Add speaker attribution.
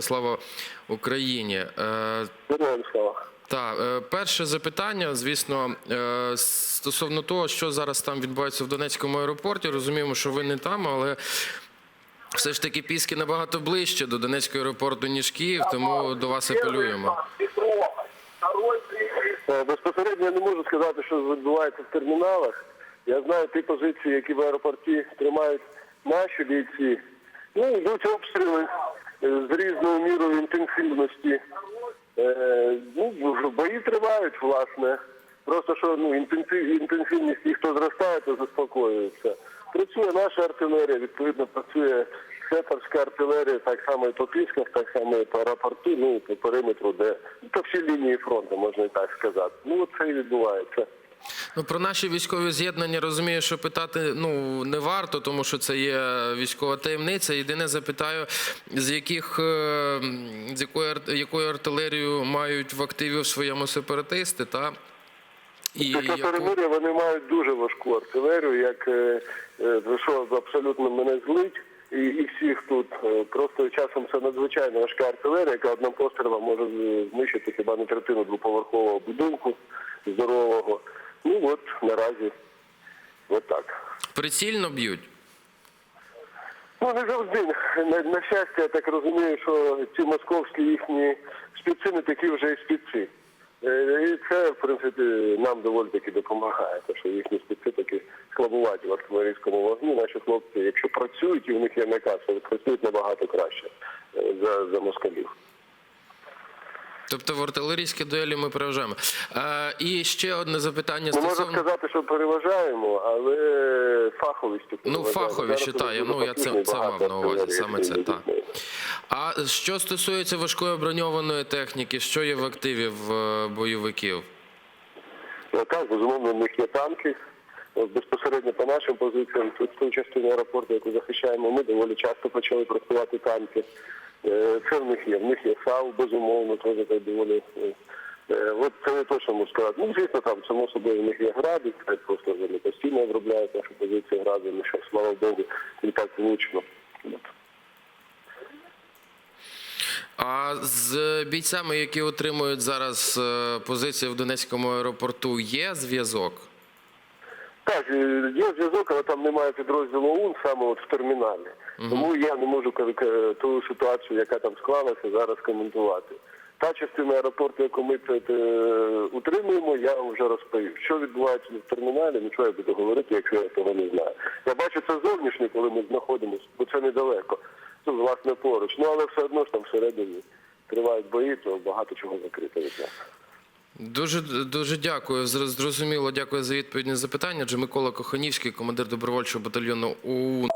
Speaker 1: Слава Україні. Е,
Speaker 2: слава.
Speaker 1: та е, перше запитання, звісно, е, стосовно того, що зараз там відбувається в Донецькому аеропорті. Розуміємо, що ви не там, але все ж таки Піски набагато ближче до Донецького аеропорту, ніж Київ, тому до вас апелюємо.
Speaker 2: Безпосередньо я не можу сказати, що відбувається в терміналах. Я знаю ті позиції, які в аеропорті тримають наші бійці. Ну, йдуть обстріли з різною мірою інтенсивності. Е, ну, бої тривають, власне. Просто що ну, інтенсив, інтенсивність їх то зростає, то заспокоюється. Працює наша артилерія, відповідно працює сепарська артилерія, так само і по Пісках, так само і по аеропорту, ну і по периметру, де ну, по всій лінії фронту, можна і так сказати. Ну, це і відбувається.
Speaker 1: Ну про наші військові з'єднання розумію, що питати ну не варто, тому що це є військова таємниця. Єдине запитаю, з яких е, з якою якою артилерією мають в активі в своєму сепаратисти, та і
Speaker 2: Після
Speaker 1: яку...
Speaker 2: перемир'я вони мають дуже важку артилерію, як е, е, за що абсолютно мене злить. І, і всіх тут просто часом це надзвичайно важка артилерія, яка одним пострілом може знищити хіба не третину двоповерхового будинку здорового. Ну от наразі от так.
Speaker 1: прицільно б'ють.
Speaker 2: Ну не завжди. На, на щастя, я так розумію, що ці московські їхні співці не такі вже і співці. Е, І це, в принципі, нам доволі таки допомагає, тому що їхні співці такі слабуваті в артилерійському вогні. Наші хлопці, якщо працюють і в них є наказ, працюють набагато краще е, за, за москалів.
Speaker 1: Тобто в артилерійські дуелі ми переважаємо. Е, і ще одне запитання стосовно
Speaker 2: сказати, що переважаємо, але фаховістю
Speaker 1: ну
Speaker 2: переважаємо.
Speaker 1: фахові
Speaker 2: Зараз
Speaker 1: вважаю. Ну я це, це мав на увазі. Саме це так. А що стосується важкої броньованої техніки, що є в активі в е, бойовиків?
Speaker 2: Ну, Так, безумовно, в них є танки. Безпосередньо по нашим позиціям, тут в ту частину аеропорту, яку захищаємо, ми доволі часто почали працювати танки. Е, Це в них є. В них є САУ, безумовно, теж так доволі. е, е, От це не то, що можу сказати. Ну, звісно, там, само собою, в них є гради, це просто вони постійно обробляють нашу позицію градами, що, слава Богу, не так влучно.
Speaker 1: А з бійцями, які отримують зараз позиції в Донецькому аеропорту, є зв'язок?
Speaker 2: Так, е, є зв'язок, але там немає підрозділу ОУН саме от в терміналі. Тому я не можу ту ситуацію, яка там склалася, зараз коментувати. Та частина аеропорту, яку ми утримуємо, я вам вже розповів. Що відбувається в терміналі, нічого я буду говорити, якщо я того не знаю. Я бачу це зовнішнє, коли ми знаходимося, бо це недалеко. Це власне поруч. Ну але все одно ж там всередині тривають бої, то багато чого закрито від нас.
Speaker 1: Дуже дуже дякую. Зрозуміло, дякую за відповідь на запитання. Адже Микола Коханівський, командир добровольчого батальйону ОУН.